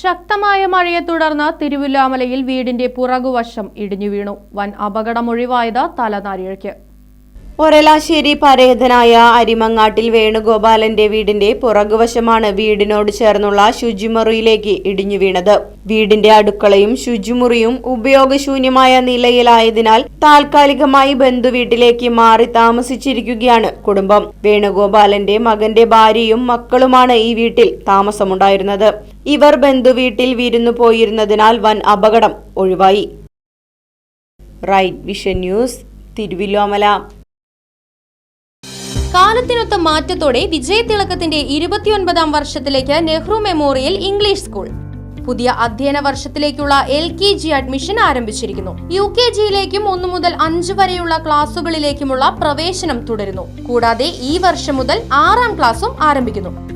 ശക്തമായ മഴയെ തുടർന്ന് തിരുവില്ലാമലയിൽ വീടിന്റെ പുറകുവശം ഇടിഞ്ഞു വീണു. വൻ അപകടമൊഴിവായത് തലനാരിഴയ്ക്ക്. ഒരലാശ്ശേരി പരേതനായ അരിമങ്ങാട്ടിൽ വേണുഗോപാലന്റെ വീടിന്റെ പുറകുവശമാണ് വീടിനോട് ചേർന്നുള്ള ശുചിമുറിയിലേക്ക് ഇടിഞ്ഞു വീണത്. വീടിന്റെ അടുക്കളയും ശുചിമുറിയും ഉപയോഗശൂന്യമായ നിലയിലായതിനാൽ താൽക്കാലികമായി ബന്ധുവീട്ടിലേക്ക് മാറി താമസിച്ചിരിക്കുകയാണ് കുടുംബം. വേണുഗോപാലന്റെ മകന്റെ ഭാര്യയും മക്കളുമാണ് ഈ വീട്ടിൽ താമസമുണ്ടായിരുന്നത്. ഇവർ ബന്ധുവീട്ടിൽ വിരുന്നു പോയിരുന്നതിനാൽ വൻ അപകടം ഒഴിവായി. Right Vision News Thiruvilwamala. കാലത്തിനൊത്ത മാറ്റത്തോടെ വിജയതിളക്കത്തിന്റെ ഇരുപത്തിയൊൻപതാം വർഷത്തിലേക്ക് നെഹ്റു മെമ്മോറിയൽ ഇംഗ്ലീഷ് സ്കൂൾ. പുതിയ അധ്യയന വർഷത്തിലേക്കുള്ള എൽ കെ ജി അഡ്മിഷൻ ആരംഭിച്ചിരിക്കുന്നു. യു കെ ജിയിലേക്കും ഒന്നു മുതൽ അഞ്ച് വരെയുള്ള ക്ലാസുകളിലേക്കുമുള്ള പ്രവേശനം തുടരുന്നു. കൂടാതെ ഈ വർഷം മുതൽ ആറാം ക്ലാസും ആരംഭിക്കുന്നു.